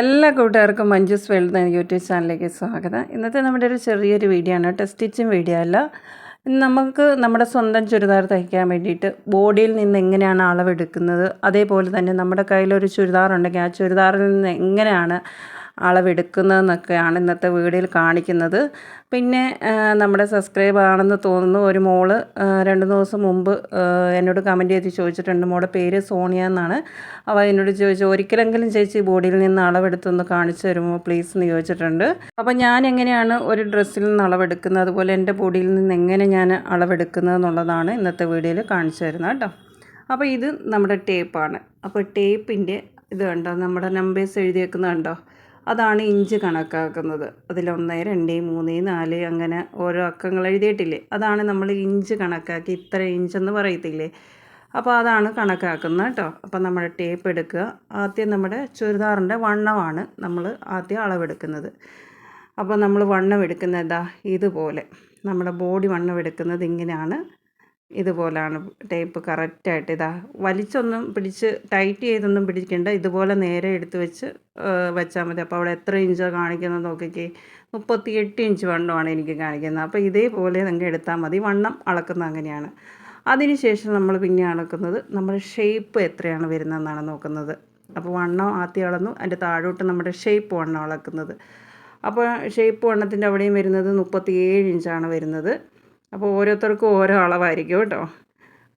എല്ലാ കൂട്ടുകാർക്കും മഞ്ജുസ് വേൾഡ് എന്ന യൂട്യൂബ് ചാനലിലേക്ക് സ്വാഗതം. ഇന്നത്തെ നമ്മുടെ ഒരു ചെറിയൊരു വീഡിയോ ആണ്. കേട്ടോ സ്റ്റിച്ചിങ് വീഡിയോ അല്ല. നമുക്ക് നമ്മുടെ സ്വന്തം ചുരിദാർ തയ്ക്കാൻ വേണ്ടിയിട്ട് ബോഡിയിൽ നിന്ന് എങ്ങനെയാണ് അളവെടുക്കുന്നത്? അതേപോലെ തന്നെ നമ്മുടെ കയ്യിലൊരു ചുരിദാർ ഉണ്ടെങ്കിൽ ആ ചുരിദാറിൽ നിന്ന് എങ്ങനെയാണ് അളവെടുക്കുന്നതെന്നൊക്കെയാണ് ഇന്നത്തെ വീഡിയോയിൽ കാണിക്കുന്നത്. പിന്നെ നമ്മുടെ സബ്സ്ക്രൈബ് ആണെന്ന് തോന്നുന്നു. ഒരു മോൾ രണ്ട് ദിവസം മുമ്പ് എന്നോട് കമന്റ് ചെയ്ത് ചോദിച്ചിട്ടുണ്ട്. മോളുടെ പേര് സോണിയ എന്നാണ്. അവ എന്നോട് ചോദിച്ചു ഒരിക്കലെങ്കിലും ചേച്ചി ബോഡിയിൽ നിന്ന് അളവെടുത്തൊന്ന് കാണിച്ചു തരുമോ പ്ലീസ് എന്ന് ചോദിച്ചിട്ടുണ്ട്. അപ്പോൾ ഞാൻ എങ്ങനെയാണ് ഒരു ഡ്രസ്സിൽ നിന്ന് അളവെടുക്കുന്നത്? അതുപോലെ എന്റെ ബോഡിയിൽ നിന്ന് എങ്ങനെ ഞാൻ അളവെടുക്കുന്നത് എന്നുള്ളതാണ് ഇന്നത്തെ വീഡിയോയിൽ കാണിച്ചു തരുന്നത് കേട്ടോ. അപ്പോൾ ഇത് നമ്മുടെ ടേപ്പാണ് അപ്പോൾ ടേപ്പിന്റെ ഇത് കണ്ടോ? നമ്മുടെ നമ്പേഴ്സ് എഴുതിയേക്കുന്നത് കണ്ടോ? അതാണ് ഇഞ്ച് കണക്കാക്കുന്നത്. അതിലൊന്ന് രണ്ട് മൂന്ന് നാല് അങ്ങനെ ഓരോ അക്കങ്ങൾ എഴുതിയിട്ടില്ലേ? അതാണ് നമ്മൾ ഇഞ്ച് കണക്കാക്കി ഇത്ര ഇഞ്ചെന്ന് പറയത്തില്ലേ? അപ്പോൾ അതാണ് കണക്കാക്കുന്നത് കേട്ടോ. അപ്പോൾ നമ്മുടെ ടേപ്പ് എടുക്കുക. ആദ്യം നമ്മുടെ ചുരിദാറിന്റെ വണ്ണമാണ് നമ്മൾ ആദ്യം അളവെടുക്കുന്നത്. അപ്പോൾ നമ്മൾ വണ്ണം എടുക്കുന്നത് ഇതുപോലെ. നമ്മുടെ ബോഡി വണ്ണം എടുക്കുന്നത് ഇങ്ങനെയാണ്. ഇതുപോലാണ് ടേപ്പ് കറക്റ്റായിട്ട് ഇതാ. വലിച്ചൊന്നും പിടിച്ച് ടൈറ്റ് ചെയ്തൊന്നും പിടിക്കണ്ട. ഇതുപോലെ നേരെ എടുത്ത് വെച്ച് വെച്ചാൽ മതി. അപ്പോൾ അവിടെ എത്ര ഇഞ്ചോ കാണിക്കുന്നത് നോക്കിക്കേ. മുപ്പത്തി എട്ട് ഇഞ്ച് വണ്ണമാണ് എനിക്ക് കാണിക്കുന്നത്. അപ്പോൾ ഇതേപോലെ നിങ്ങൾ എടുത്താൽ മതി. വണ്ണം അളക്കുന്നത് അങ്ങനെയാണ്. അതിനുശേഷം നമ്മൾ പിന്നെ അളക്കുന്നത് നമ്മുടെ ഷേപ്പ് എത്രയാണ് വരുന്നതെന്നാണ് നോക്കുന്നത്. അപ്പോൾ വണ്ണം ആദ്യം അളന്നു. അതിന്റെ താഴോട്ട് നമ്മുടെ ഷേപ്പ് വണ്ണം അളക്കുന്നത്. അപ്പോൾ ഷേപ്പ് വണ്ണത്തിന്റെ അവിടെയും വരുന്നത് മുപ്പത്തി ഏഴ് ഇഞ്ചാണ് വരുന്നത്. അപ്പോൾ ഓരോരുത്തർക്കും ഓരോ അളവായിരിക്കും കേട്ടോ.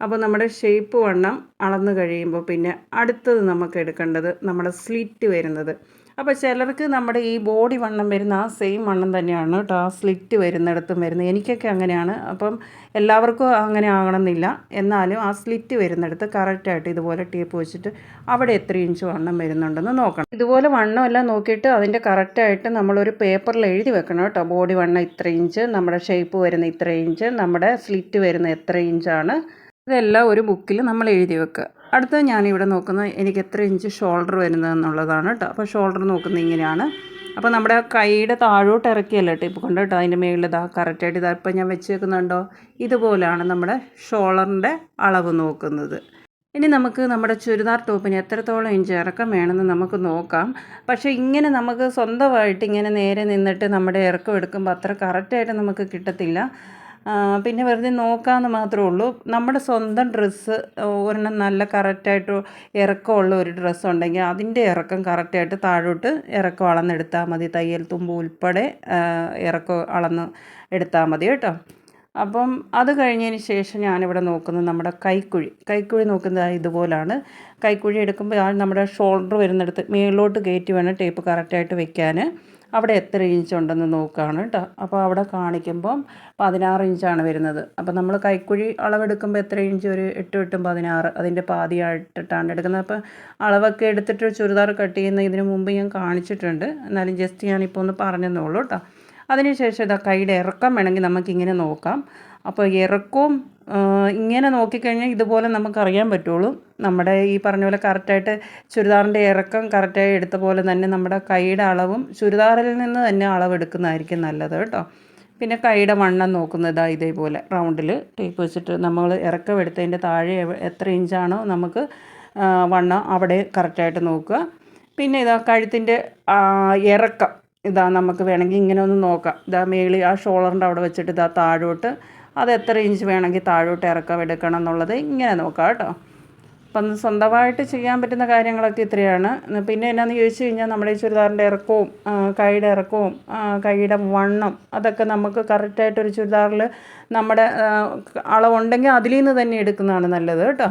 അപ്പോൾ നമ്മുടെ ഷേപ്പ് വണ്ണം അളന്ന് കഴിയുമ്പോൾ പിന്നെ അടുത്തത് നമുക്ക് എടുക്കേണ്ടത് നമ്മുടെ സ്ലിറ്റ് വരുന്നത്. അപ്പോൾ ചിലർക്ക് നമ്മുടെ ഈ ബോഡി വണ്ണം വരുന്ന ആ സെയിം വണ്ണം തന്നെയാണ് കേട്ടോ ആ സ്ലിറ്റ് വരുന്നിടത്തും വരുന്നത്. എനിക്കൊക്കെ അങ്ങനെയാണ്. അപ്പം എല്ലാവർക്കും അങ്ങനെ ആകണമെന്നില്ല. എന്നാലും ആ സ്ലിറ്റ് വരുന്നിടത്ത് കറക്റ്റായിട്ട് ഇതുപോലെ ടേപ്പ് വെച്ചിട്ട് അവിടെ എത്ര ഇഞ്ച് വണ്ണം വരുന്നുണ്ടെന്ന് നോക്കണം. ഇതുപോലെ വണ്ണമെല്ലാം നോക്കിയിട്ട് അതിന്റെ കറക്റ്റായിട്ട് നമ്മളൊരു പേപ്പറിൽ എഴുതി വെക്കണം കേട്ടോ ബോഡി വണ്ണം ഇത്ര ഇഞ്ച് നമ്മുടെ ഷേപ്പ് വരുന്ന ഇത്ര ഇഞ്ച് നമ്മുടെ സ്ലിറ്റ് വരുന്ന എത്ര ഇഞ്ചാണ് ഇതെല്ലാം ഒരു ബുക്കിൽ നമ്മൾ എഴുതി വെക്കുക. അടുത്തത് ഞാനിവിടെ നോക്കുന്നത് എനിക്ക് എത്ര ഇഞ്ച് ഷോൾഡർ വരുന്നതെന്നുള്ളതാണ് കേട്ടോ. അപ്പോൾ ഷോൾഡർ നോക്കുന്നത് ഇങ്ങനെയാണ്. അപ്പോൾ നമ്മുടെ കൈയുടെ താഴോട്ട് ഇറക്കിയല്ല ടിപ്പ് കൊണ്ട് കേട്ടോ? അതിന്റെ മുകളിൽ ഇതാ കറക്റ്റായിട്ട് ഇതാ ഇപ്പം ഞാൻ വെച്ചേക്കുന്നുണ്ടോ? ഇതുപോലെയാണ് നമ്മുടെ ഷോളറിന്റെ അളവ് നോക്കുന്നത്. ഇനി നമുക്ക് നമ്മുടെ ചുരിദാർ ടോപ്പിന് എത്രത്തോളം ഇഞ്ച് ഇറക്കം വേണമെന്ന് നമുക്ക് നോക്കാം. പക്ഷേ ഇങ്ങനെ നമുക്ക് സ്വന്തമായിട്ട് ഇങ്ങനെ നേരെ നിന്നിട്ട് നമ്മുടെ ഇറക്കം എടുക്കുമ്പോൾ അത്ര കറക്റ്റായിട്ട് നമുക്ക് കിട്ടത്തില്ല. പിന്നെ വെറുതെ നോക്കാമെന്ന് മാത്രമേ ഉള്ളൂ. നമ്മുടെ സ്വന്തം ഡ്രസ്സ് ഒരെണ്ണം നല്ല കറക്റ്റായിട്ട് ഇറക്കമുള്ള ഒരു ഡ്രസ്സ് ഉണ്ടെങ്കിൽ അതിന്റെ ഇറക്കം കറക്റ്റായിട്ട് താഴോട്ട് ഇറക്കം അളന്നെടുത്താൽ മതി. തയ്യൽ തുമ്പ് ഉൾപ്പെടെ ഇറക്കം അളന്ന് എടുത്താൽ മതി കേട്ടോ. അപ്പം അത് കഴിഞ്ഞതിന് ശേഷം ഞാനിവിടെ നോക്കുന്നത് നമ്മുടെ കൈക്കുഴി. കൈക്കുഴി നോക്കുന്നത് ഇതുപോലാണ്. കൈക്കുഴി എടുക്കുമ്പോൾ നമ്മുടെ ഷോൾഡർ വരുന്നിടത്ത് മേളിലോട്ട് കയറ്റി വേണം ടേപ്പ് കറക്റ്റായിട്ട് വെക്കാൻ. അവിടെ എത്ര ഇഞ്ച് ഉണ്ടെന്ന് നോക്കുകയാണ് കേട്ടോ. അപ്പോൾ അവിടെ കാണിക്കുമ്പം പതിനാറ് ഇഞ്ചാണ് വരുന്നത്. അപ്പോൾ നമ്മൾ കൈക്കുഴി അളവെടുക്കുമ്പോൾ എത്ര ഇഞ്ച്? ഒരു എട്ട് എട്ടും പതിനാറ്. അതിന്റെ പാതിയായിട്ടിട്ടാണ് എടുക്കുന്നത്. അപ്പോൾ അളവൊക്കെ എടുത്തിട്ട് ചുരിദാർ കട്ട് ചെയ്യുന്ന ഇതിന് മുമ്പ് ഞാൻ കാണിച്ചിട്ടുണ്ട്. എന്നാലും ജസ്റ്റ് ഞാനിപ്പോൾ ഒന്ന് പറഞ്ഞതേ ഉള്ളൂ കേട്ടോ. അതിനുശേഷം ഇതാ കൈയുടെ ഇറക്കം വേണമെങ്കിൽ നമുക്കിങ്ങനെ നോക്കാം. അപ്പോൾ ഇറക്കവും ഇങ്ങനെ നോക്കിക്കഴിഞ്ഞാൽ ഇതുപോലെ നമുക്കറിയാൻ പറ്റുള്ളൂ. നമ്മുടെ ഈ പറഞ്ഞ പോലെ കറക്റ്റായിട്ട് ചുരിദാറിന്റെ ഇറക്കം കറക്റ്റായി എടുത്ത പോലെ തന്നെ നമ്മുടെ കൈയുടെ അളവും ചുരിദാറിൽ നിന്ന് തന്നെ അളവെടുക്കുന്നതായിരിക്കും നല്ലത് കേട്ടോ. പിന്നെ കൈയുടെ വണ്ണം നോക്കുന്നത് ഇതാ ഇതേപോലെ റൗണ്ടിൽ ടേപ്പ് വെച്ചിട്ട് നമ്മൾ ഇറക്കം എടുത്തതിന്റെ താഴെ എത്ര ഇഞ്ചാണോ നമുക്ക് വണ്ണം അവിടെ കറക്റ്റായിട്ട് നോക്കുക. പിന്നെ ഇതാ കഴുത്തിന്റെ ഇറക്കം ഇതാ നമുക്ക് വേണമെങ്കിൽ ഇങ്ങനെ ഒന്ന് നോക്കാം. ഇതാ മേളി ആ ഷോളറിന്റെ അവിടെ വെച്ചിട്ട് ഇതാ താഴോട്ട് അത് എത്ര ഇഞ്ച് വേണമെങ്കിൽ താഴോട്ട് ഇറക്കം എടുക്കണം എന്നുള്ളത് ഇങ്ങനെ നോക്കാം കേട്ടോ. അപ്പം സ്വന്തമായിട്ട് ചെയ്യാൻ പറ്റുന്ന കാര്യങ്ങളൊക്കെ ഇത്രയാണ്. പിന്നെ എന്നാന്ന് ചോദിച്ചു കഴിഞ്ഞാൽ നമ്മുടെ ഈ ചുരിദാറിന്റെ ഇറക്കവും കൈയുടെ ഇറക്കവും കൈയുടെ വണ്ണം അതൊക്കെ നമുക്ക് കറക്റ്റായിട്ടൊരു ചുരിദാറിൽ നമ്മുടെ അളവുണ്ടെങ്കിൽ അതിൽ നിന്ന് തന്നെ എടുക്കുന്നതാണ് നല്ലത് കേട്ടോ.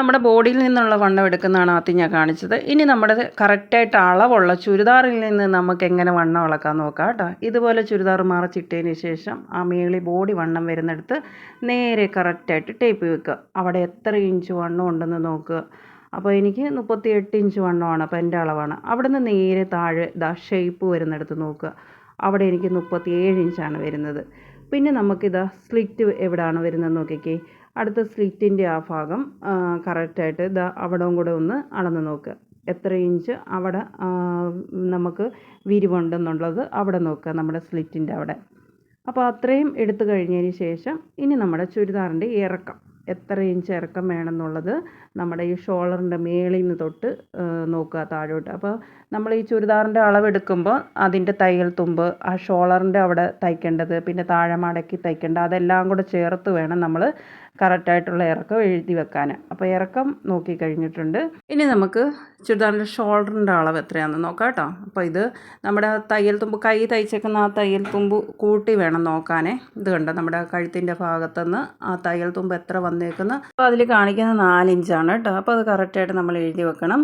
നമ്മുടെ ബോഡിയിൽ നിന്നുള്ള വണ്ണം എടുക്കുന്നതാണ് ആദ്യം ഞാൻ കാണിച്ചത്. ഇനി നമ്മുടെ കറക്റ്റായിട്ട് അളവുള്ള ചുരിദാറിൽ നിന്ന് നമുക്ക് എങ്ങനെ വണ്ണം അളക്കാൻ നോക്കാം കേട്ടോ. ഇതുപോലെ ചുരിദാർ മറച്ചിട്ടതിന് ശേഷം ആ മേളി ബോഡി വണ്ണം വരുന്നിടത്ത് നേരെ കറക്റ്റായിട്ട് ടേപ്പ് വെക്കുക. അവിടെ എത്ര ഇഞ്ച് വണ്ണം ഉണ്ടെന്ന് നോക്കുക. അപ്പോൾ എനിക്ക് മുപ്പത്തി എട്ട് ഇഞ്ച് വണ്ണമാണ് അപ്പോൾ എന്റെ അളവാണ്. അവിടെ നിന്ന് നേരെ താഴെ ദാ ഷേപ്പ് വരുന്നിടത്ത് നോക്കുക. അവിടെ എനിക്ക് മുപ്പത്തി ഏഴ് ഇഞ്ചാണ് വരുന്നത്. പിന്നെ നമുക്കിതാ സ്ലിറ്റ് എവിടെയാണ് വരുന്നത് നോക്കിക്കേ. അടുത്ത സ്ലിറ്റിന്റെ ആ ഭാഗം കറക്റ്റായിട്ട് ഇതാ അവിടവും കൂടെ ഒന്ന് അളന്ന് നോക്കുക എത്ര ഇഞ്ച് അവിടെ നമുക്ക് വിരിവുണ്ടെന്നുള്ളത് അവിടെ നോക്കുക നമ്മുടെ സ്ലിറ്റിന്റെ അവിടെ. അപ്പോൾ അത്രയും എടുത്തു കഴിഞ്ഞതിന് ശേഷം ഇനി നമ്മുടെ ചുരിദാറിന്റെ ഇറക്കം. എത്ര ഇഞ്ച് ഇറക്കം വേണമെന്നുള്ളത് നമ്മുടെ ഈ ഷോളറിന്റെ മേളിൽ നിന്ന് തൊട്ട് നോക്കുക താഴോട്ട്. അപ്പോൾ നമ്മൾ ഈ ചുരിദാറിന്റെ അളവെടുക്കുമ്പോൾ അതിന്റെ തയ്യൽ തുമ്പ് ആ ഷോളറിന്റെ അവിടെ തയ്ക്കേണ്ടത് പിന്നെ താഴെ മടക്കി തയ്ക്കേണ്ടത് അതെല്ലാം കൂടെ ചേർത്ത് വേണം നമ്മൾ കറക്റ്റായിട്ടുള്ള ഇറക്കം എഴുതി വെക്കാൻ അപ്പോൾ ഇറക്കം നോക്കി കഴിഞ്ഞിട്ടുണ്ട്. ഇനി നമുക്ക് ചുരിദാറിന്റെ ഷോൾഡറിന്റെ അളവ് എത്രയാണെന്ന് നോക്കാം കേട്ടോ. അപ്പോൾ ഇത് നമ്മുടെ തയ്യൽ തുമ്പ് കൈ തയ്ച്ചേക്കുന്ന ആ തയ്യൽ തുമ്പ് കൂട്ടി വേണം നോക്കാനേ. ഇത് കണ്ടോ നമ്മുടെ കഴുത്തിന്റെ ഭാഗത്തുനിന്ന് ആ തയ്യൽ തുമ്പ് എത്ര വന്നേക്കുന്നു. അപ്പോൾ അതിൽ കാണിക്കുന്ന നാലിഞ്ചാണ് കേട്ടോ. അപ്പോൾ അത് കറക്റ്റായിട്ട് നമ്മൾ എഴുതി വെക്കണം.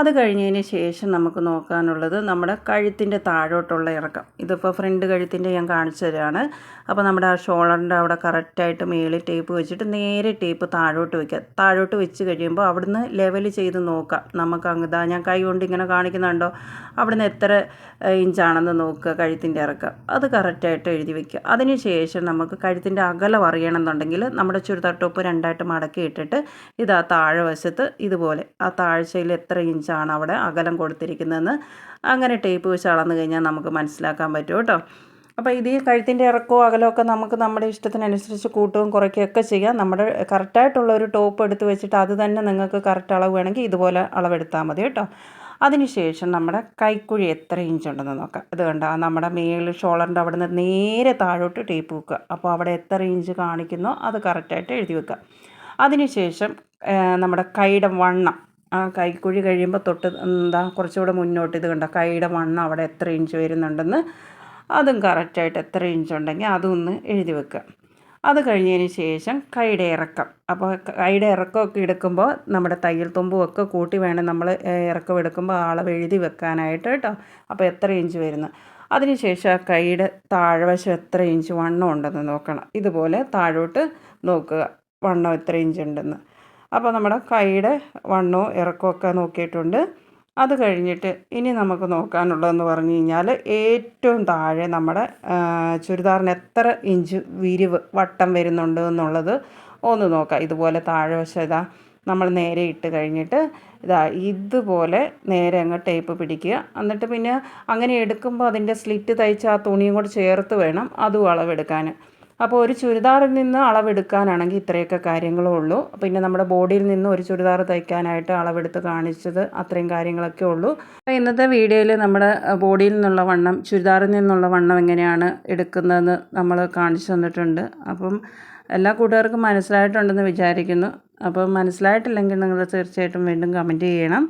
അത് കഴിഞ്ഞതിന് ശേഷം നമുക്ക് നോക്കാനുള്ളത് നമ്മുടെ കഴുത്തിന്റെ താഴോട്ടുള്ള ഇറക്കം. ഇതിപ്പോൾ ഫ്രണ്ട് കഴുത്തിന്റെ ഞാൻ കാണിച്ചു തരാണ്. അപ്പോൾ നമ്മുടെ ആ ഷോളറിന്റെ അവിടെ കറക്റ്റായിട്ട് മേളിൽ ടേപ്പ് വെച്ചിട്ട് നേരെ ടേപ്പ് താഴോട്ട് വയ്ക്കുക താഴോട്ട് വെച്ച് കഴിയുമ്പോൾ അവിടുന്ന് ലെവൽ ചെയ്ത് നോക്കാം. നമുക്ക് അങ്ങ് ഞാൻ കൈ കൊണ്ട് ഇങ്ങനെ കാണിക്കുന്നുണ്ടോ? അവിടുന്ന് എത്ര ഇഞ്ചാണെന്ന് നോക്കുക കഴുത്തിന്റെ ഇറക്കം. അത് കറക്റ്റായിട്ട് എഴുതി വയ്ക്കുക അതിന് ശേഷം നമുക്ക് കഴുത്തിന്റെ അകലം അറിയണമെന്നുണ്ടെങ്കിൽ നമ്മുടെ ചുരിദാർ ടോപ്പ് രണ്ടായിട്ട് മടക്കി ഇട്ടിട്ട് ഇതാ താഴെ വശത്ത് ഇതുപോലെ ആ താഴ്ചയിൽ എത്ര ഇഞ്ചാണ് അവിടെ അകലം കൊടുത്തിരിക്കുന്നതെന്ന് അങ്ങനെ ടേപ്പ് വെച്ച് അളന്നു കഴിഞ്ഞാൽ നമുക്ക് മനസ്സിലാക്കാൻ പറ്റും കേട്ടോ. അപ്പോൾ ഇത് കഴുത്തിന്റെ ഇറക്കവും അകലമൊക്കെ നമുക്ക് നമ്മുടെ ഇഷ്ടത്തിനനുസരിച്ച് കൂട്ടുകയും കുറയ്ക്കുകയൊക്കെ ചെയ്യാം. നമ്മുടെ കറക്റ്റായിട്ടുള്ള ഒരു ടോപ്പ് എടുത്ത് വെച്ചിട്ട് അത് തന്നെ നിങ്ങൾക്ക് കറക്റ്റ് അളവ് വേണമെങ്കിൽ ഇതുപോലെ അളവെടുത്താൽ മതി കേട്ടോ. അതിനുശേഷം നമ്മുടെ കൈക്കുഴി എത്ര ഇഞ്ച് ഉണ്ടെന്ന് നോക്കാം. ഇത് കണ്ട നമ്മുടെ മേളിൽ ഷോളറിന്റെ അവിടെ നിന്ന് നേരെ താഴോട്ട് ടേപ്പ് വെക്കുക. അപ്പോൾ അവിടെ എത്ര ഇഞ്ച് കാണിക്കുന്നോ അത് കറക്റ്റായിട്ട് എഴുതി വെക്കുക. അതിനുശേഷം നമ്മുടെ കൈയുടെ വണ്ണം. ആ കൈക്കുഴി കഴിയുമ്പോൾ തൊട്ട് എന്താ കുറച്ചുകൂടെ മുന്നോട്ട് ഇത് കണ്ട കൈയുടെ വണ്ണം അവിടെ എത്ര ഇഞ്ച് വരുന്നുണ്ടെന്ന് അതും കറക്റ്റായിട്ട് എത്ര ഇഞ്ച് ഉണ്ടെങ്കിൽ അതും ഒന്ന് എഴുതി വെക്കുക. അത് കഴിഞ്ഞതിന് ശേഷം കൈയുടെ ഇറക്കം. അപ്പോൾ കൈയുടെ ഇറക്കമൊക്കെ എടുക്കുമ്പോൾ നമ്മുടെ തയ്യൽ തുമ്പും ഒക്കെ കൂട്ടി വേണം നമ്മൾ ഇറക്കം എടുക്കുമ്പോൾ അളവ് എഴുതി വെക്കാനായിട്ട് കേട്ടോ. അപ്പോൾ എത്ര ഇഞ്ച് വരുന്നു? അതിനുശേഷം ആ കൈയുടെ താഴ്വശം എത്ര ഇഞ്ച് വണ്ണം ഉണ്ടെന്ന് നോക്കണം. ഇതുപോലെ താഴോട്ട് നോക്കുക. വണ്ണം എത്ര ഇഞ്ച് ഉണ്ടെന്ന്. അപ്പോൾ നമ്മുടെ കൈയുടെ വണ്ണവും ഇറക്കമൊക്കെ നോക്കിയിട്ടുണ്ട്. അത് കഴിഞ്ഞിട്ട് ഇനി നമുക്ക് നോക്കാനുള്ളതെന്ന് പറഞ്ഞു കഴിഞ്ഞാൽ ഏറ്റവും താഴെ നമ്മുടെ ചുരിദാറിന് എത്ര ഇഞ്ച് വിരിവ് വട്ടം വരുന്നുണ്ട് എന്നുള്ളത് ഒന്ന് നോക്കാം. ഇതുപോലെ താഴെ വശം ഇതാ നമ്മൾ നേരെ ഇട്ട് കഴിഞ്ഞിട്ട് ഇതാ ഇതുപോലെ നേരെ അങ്ങ് ടേപ്പ് പിടിക്കുക. എന്നിട്ട് പിന്നെ അങ്ങനെ എടുക്കുമ്പോൾ അതിന്റെ സ്ലിറ്റ് തയ്ച്ച് ആ തുണിയും കൂടെ ചേർത്ത് വേണം അതും അളവെടുക്കാൻ. അപ്പോൾ ഒരു ചുരിദാറിൽ നിന്ന് അളവെടുക്കാനാണെങ്കിൽ ഇത്രയൊക്കെ കാര്യങ്ങളേ ഉള്ളൂ. പിന്നെ നമ്മുടെ ബോഡിയിൽ നിന്ന് ഒരു ചുരിദാർ തയ്ക്കാനായിട്ട് അളവെടുത്ത് കാണിച്ചത് അത്രയും കാര്യങ്ങളൊക്കെ ഉള്ളൂ. അപ്പോൾ ഇന്നത്തെ വീഡിയോയിൽ നമ്മുടെ ബോഡിയിൽ നിന്നുള്ള വണ്ണം ചുരിദാറിൽ നിന്നുള്ള വണ്ണം എങ്ങനെയാണ് എടുക്കുന്നതെന്ന് നമ്മൾ കാണിച്ചു തന്നിട്ടുണ്ട്. അപ്പം എല്ലാ കൂട്ടുകാർക്കും മനസ്സിലായിട്ടുണ്ടെന്ന് വിചാരിക്കുന്നു. അപ്പം മനസ്സിലായിട്ടില്ലെങ്കിൽ നിങ്ങൾ തീർച്ചയായിട്ടും വീണ്ടും കമന്റ് ചെയ്യണം.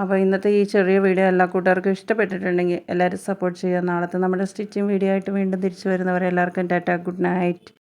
അപ്പോൾ ഇന്നത്തെ ഈ ചെറിയ വീഡിയോ എല്ലാ കൂട്ടുകാർക്കും ഇഷ്ടപ്പെട്ടിട്ടുണ്ടെങ്കിൽ എല്ലാവരും സപ്പോർട്ട് ചെയ്യുക. നാളത്തെ നമ്മുടെ സ്റ്റിച്ചിങ് വീഡിയോ ആയിട്ട് വീണ്ടും തിരിച്ചു വരുന്നവരെ എല്ലാവർക്കും ടാറ്റ ഗുഡ് നൈറ്റ്.